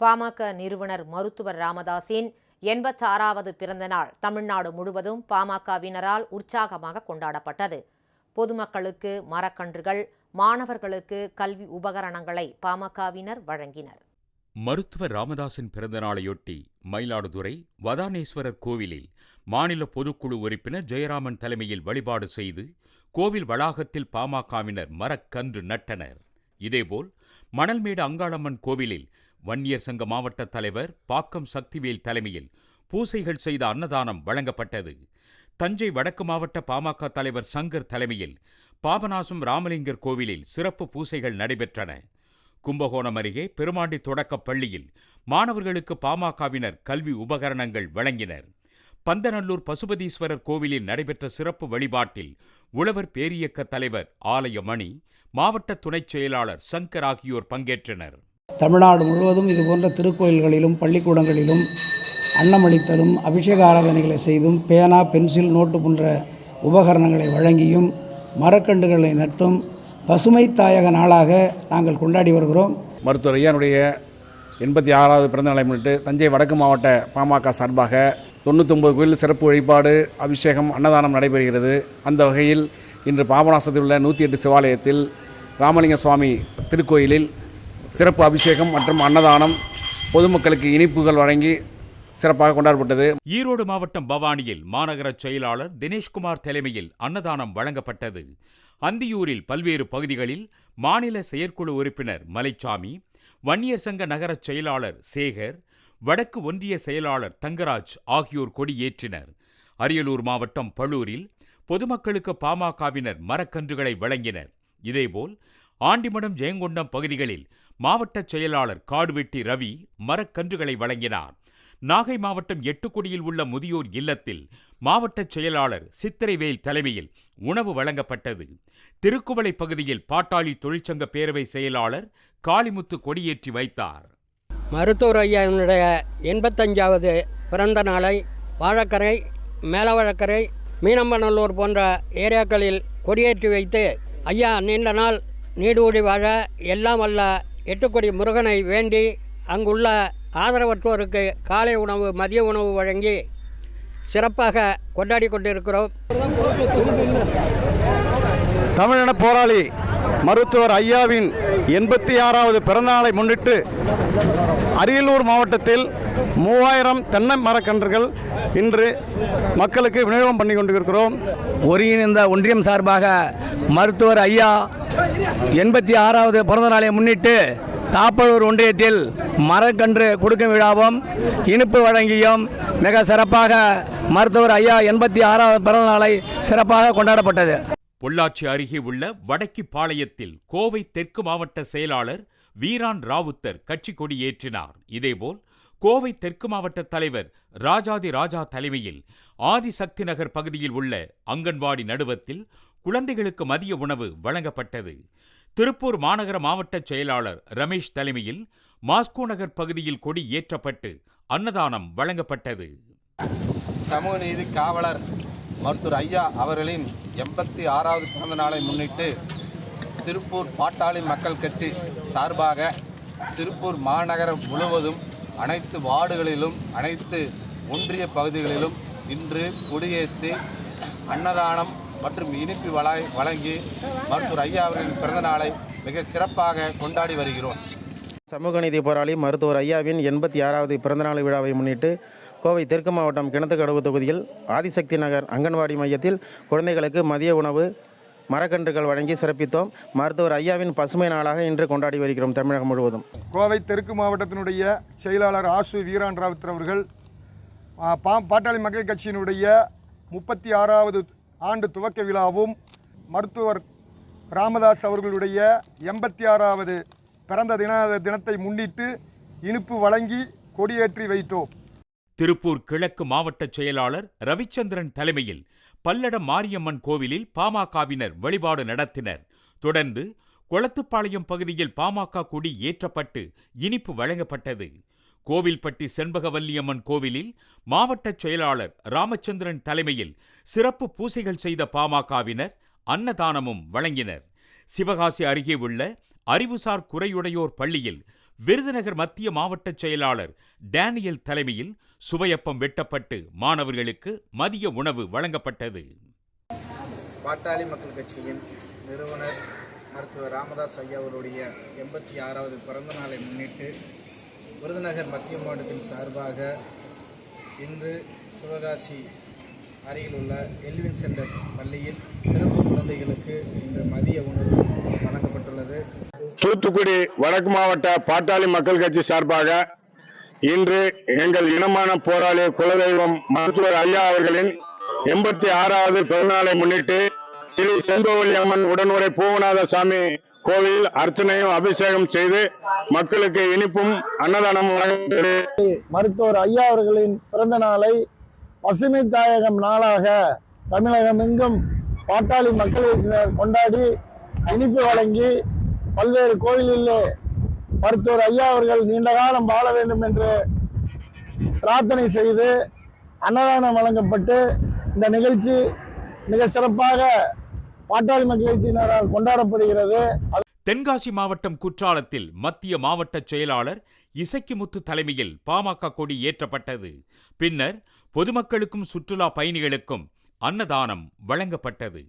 பாமக நிறுவனர் மருத்துவர் ராமதாஸின் எண்பத்தாறாவது பிறந்த நாள் தமிழ்நாடு முழுவதும் பாமகவினரால் உற்சாகமாக கொண்டாடப்பட்டது. பொதுமக்களுக்கு மரக்கன்றுகள் மாணவர்களுக்கு கல்வி உபகரணங்களை பாமகவினர் வழங்கினர். மருத்துவர் ராமதாசின் பிறந்தநாளையொட்டி மயிலாடுதுறை வதானேஸ்வரர் கோவிலில் மாநில பொதுக்குழு உறுப்பினர் ஜெயராமன் தலைமையில் வழிபாடு செய்து கோவில் வளாகத்தில் பாமகவினர் மரக்கன்று நட்டனர். இதேபோல் மணல்மேடு அங்காளம்மன் கோவிலில் வன்னியர் சங்க மாவட்ட தலைவர் பாக்கம் சக்திவேல் தலைமையில் பூசைகள் செய்த அன்னதானம் வழங்கப்பட்டது. தஞ்சை வடக்கு மாவட்ட பாமக தலைவர் சங்கர் தலைமையில் பாபநாசம் ராமலிங்கர் கோவிலில் சிறப்பு பூசைகள் நடைபெற்றன. கும்பகோணம் அருகே பெருமாண்டி தொடக்கப் பள்ளியில் மாணவர்களுக்கு பாமகவினர் கல்வி உபகரணங்கள் வழங்கினர். பந்தநல்லூர் பசுபதீஸ்வரர் கோவிலில் நடைபெற்ற சிறப்பு வழிபாட்டில் உழவர் பேரியக்க தலைவர் ஆலய மணி மாவட்ட துணைச் செயலாளர் சங்கர் ஆகியோர் பங்கேற்றனர். தமிழ்நாடு முழுவதும் இதுபோன்ற திருக்கோயில்களிலும் பள்ளிக்கூடங்களிலும் அன்னமளித்தலும் அபிஷேக ஆராதனைகளை செய்தும் பேனா பென்சில் நோட்டு போன்ற உபகரணங்களை வழங்கியும் மரக்கன்றுகளை நட்டும் பசுமை தாயக நாளாக நாங்கள் கொண்டாடி வருகிறோம். மருத்துவர் ஐயானுடைய எண்பத்தி ஆறாவது பிறந்த நாளை முன்னிட்டு தஞ்சை வடக்கு மாவட்ட பாமக சார்பாக தொண்ணூத்தொம்பது கோயில் சிறப்பு வழிபாடு அபிஷேகம் அன்னதானம் நடைபெறுகிறது. அந்த வகையில் இன்று பாபநாசத்தில் உள்ள நூற்றி எட்டு சிவாலயத்தில் ராமலிங்க சுவாமி திருக்கோயிலில் சிறப்பு அபிஷேகம் மற்றும் அன்னதானம் பொதுமக்களுக்கு இனிப்புகள் வழங்கி சிறப்பாக கொண்டாடப்பட்டது. ஈரோடு மாவட்டம் பவானியில் மாநகர செயலாளர் தினேஷ்குமார் தலைமையில் அன்னதானம் வழங்கப்பட்டது. அந்தியூரில் பல்வேறு பகுதிகளில் மாநில செயற்குழு உறுப்பினர் மலைச்சாமி வன்னியர் சங்க நகர செயலாளர் சேகர் வடக்கு ஒன்றிய செயலாளர் தங்கராஜ் ஆகியோர் கொடியேற்றினர் அரியலூர் மாவட்டம் பழூரில் பொதுமக்களுக்கு பாமகவினர் மரக்கன்றுகளை வழங்கினர். இதேபோல் ஆண்டிமடம் ஜெயங்கொண்டம் பகுதிகளில் மாவட்ட செயலாளர் காடுவெட்டி ரவி மரக்கன்றுகளை வழங்கினார். நாகை மாவட்டம் எட்டுக்குடியில் உள்ள முதியோர் இல்லத்தில் மாவட்ட செயலாளர் சித்திரைவேல் தலைமையில் உணவு வழங்கப்பட்டது. திருக்குவளை பகுதியில் பாட்டாளி தொழிற்சங்க பேரவை செயலாளர் காளிமுத்து கொடியேற்றி வைத்தார். மருத்துவர் ஐயாவினுடைய எண்பத்தஞ்சாவது பிறந்த நாளை வாழக்கரை மேலவழக்கரை மீனம்பநல்லூர் போன்ற ஏரியாக்களில் கொடியேற்றி வைத்து ஐயா நீண்ட நாள் நீடூடி வாழ எல்லாம் அல்ல எட்டுக்கொடி முருகனை வேண்டி அங்குள்ள ஆதரவற்றோருக்கு காலை உணவு மதிய உணவு வழங்கி சிறப்பாக கொண்டாடி கொண்டிருக்கிறோம். தமிழின போராளி மருத்துவர் ஐயாவின் எண்பத்தி ஆறாவது பிறந்தநாளை முன்னிட்டு அரியலூர் மாவட்டத்தில் மூவாயிரம் தென்னை மரக்கன்றுகள் இன்று மக்களுக்கு விநியோகம் பண்ணி கொண்டிருக்கிறோம். ஒருங்கிணைந்த ஒன்றியம் சார்பாக மருத்துவர் ஐயா எண்பத்தி ஆறாவது பிறந்த நாளை முன்னிட்டு தாப்பலூர் ஒன்றியத்தில் மரக்கன்று கொடுக்கும் விழாவும் இனிப்பு வழங்கியும் மிக சிறப்பாக மருத்துவர் ஐயா எண்பத்தி ஆறாவது பிறந்த நாளை சிறப்பாக கொண்டாடப்பட்டது. பொள்ளாச்சி அருகே உள்ள வடக்கிப்பாளையத்தில் கோவை தெற்கு மாவட்ட செயலாளர் வீரான் ராவுத்தர் கட்சி கொடி ஏற்றினார். இதேபோல் கோவை தெற்கு மாவட்ட தலைவர் ராஜாதி ராஜா தலைமையில் ஆதிசக்தி நகர் பகுதியில் உள்ள அங்கன்வாடி நடுவத்தில் குழந்தைகளுக்கு மதிய உணவு வழங்கப்பட்டது. திருப்பூர் மாநகர மாவட்ட செயலாளர் ரமேஷ் தலைமையில் மாஸ்கோ நகர் பகுதியில் கொடி ஏற்றப்பட்டு அன்னதானம் வழங்கப்பட்டது. சமூக நீதி காவலர் மருத்துவர் ஐயா அவர்களின் எண்பத்தி ஆறாவது பிறந்த நாளை முன்னிட்டு திருப்பூர் பாட்டாளி மக்கள் கட்சி சார்பாக திருப்பூர் மாநகரம் முழுவதும் அனைத்து வார்டுகளிலும் அனைத்து ஒன்றிய பகுதிகளிலும் இன்று கொடியேற்றி அன்னதானம் மற்றும் இனிப்பு வழ வழங்கி மருத்துவர் ஐயா அவர்களின் பிறந்த நாளை மிக சிறப்பாக கொண்டாடி வருகிறோம். சமூக நீதி போராளி மருத்துவர் ஐயாவின் எண்பத்தி ஆறாவது பிறந்தநாள் விழாவை முன்னிட்டு கோவை தெற்கு மாவட்டம் கிணத்துக்கடவு தொகுதியில் ஆதிசக்தி நகர் அங்கன்வாடி மையத்தில் குழந்தைகளுக்கு மதிய உணவு மரக்கன்றுகள் வழங்கி சிறப்பித்தோம். மருத்துவர் ஐயாவின் பசுமை நாளாக இன்று கொண்டாடி வருகிறோம் தமிழகம் முழுவதும். கோவை தெற்கு மாவட்டத்தினுடைய செயலாளர் ஆசு வீரான் ராவுத்தர் அவர்கள் பாட்டாளி மக்கள் கட்சியினுடைய முப்பத்தி ஆறாவது ஆண்டு துவக்க விழாவும் மருத்துவர் ராமதாஸ் அவர்களுடைய எண்பத்தி ஆறாவது பிறந்த தின தினத்தை முன்னிட்டு இனிப்பு வழங்கி கொடியேற்றி வைத்தோம். திருப்பூர் கிழக்கு மாவட்ட செயலாளர் ரவிச்சந்திரன் தலைமையில் பல்லடம் மாரியம்மன் கோவிலில் பாமகவினர் வழிபாடு நடத்தினர். தொடர்ந்து கொளத்துப்பாளையம் பகுதியில் பாமக கொடி ஏற்றப்பட்டு இனிப்பு வழங்கப்பட்டது. கோவில்பட்டி செண்பகவல்லியம்மன் கோவிலில் மாவட்ட செயலாளர் ராமச்சந்திரன் தலைமையில் சிறப்பு பூசைகள் செய்த பாமகவினர் அன்னதானமும் வழங்கினர். சிவகாசி அருகே உள்ள அறிவுசார் குறையுடையோர் பள்ளியில் விருதுநகர் மத்திய மாவட்ட செயலாளர் டேனியல் தலைமையில் சுவையப்பம் வெட்டப்பட்டு மாணவர்களுக்கு மதிய உணவு வழங்கப்பட்டது. பாட்டாளி மக்கள் கட்சியின் நிறுவனர் மருத்துவர் ராமதாஸ் ஐயா அவருடைய எண்பத்தி ஆறாவது பிறந்த நாளை முன்னிட்டு விருதுநகர் மத்திய மாவட்டத்தின் சார்பாக இன்று சிவகாசி அருகில் உள்ள எல்வின் சென்டர் பள்ளியில் சிறப்பு குழந்தைகளுக்கு இன்று மதிய உணவு வழங்கப்பட்டுள்ளது. தூத்துக்குடி வடக்கு மாவட்ட பாட்டாளி மக்கள் கட்சி சார்பாக இன்று எங்கள் இனமான போராளி குலதெய்வம் மருத்துவர் ஐயா அவர்களின் எண்பத்தி ஆறாவது பிறந்தநாளை முன்னிட்டு ஸ்ரீ செங்கோவலி அம்மன் உடனுரை பூவநாத சாமி கோவில் அர்ச்சனையும் அபிஷேகம் செய்து மக்களுக்கு இனிப்பும் அன்னதானம் வழங்கப்பட்டது மருத்துவர் ஐயா அவர்களின் பிறந்த நாளை பசுமை தாயகம் நாளாக தமிழகம் எங்கும் பாட்டாளி மக்களை கொண்டாடி இனிப்பு வழங்கி பல்வேறு கோயிலிலே மருத்துவர் ஐயா அவர்கள் நீண்ட காலம் வாழ வேண்டும் என்று பிரார்த்தனை செய்து அன்னதானம் வழங்கப்பட்டு இந்த நிகழ்ச்சி மிக சிறப்பாக பாட்டாளி மக்கள் கொண்டாடப்படுகிறது. தென்காசி மாவட்டம் குற்றாலத்தில் மத்திய மாவட்ட செயலாளர் இசக்கிமுத்து தலைமையில் பாமக கொடி ஏற்றப்பட்டது. பின்னர் பொதுமக்களுக்கும் சுற்றுலா பயணிகளுக்கும் அன்னதானம் வழங்கப்பட்டது.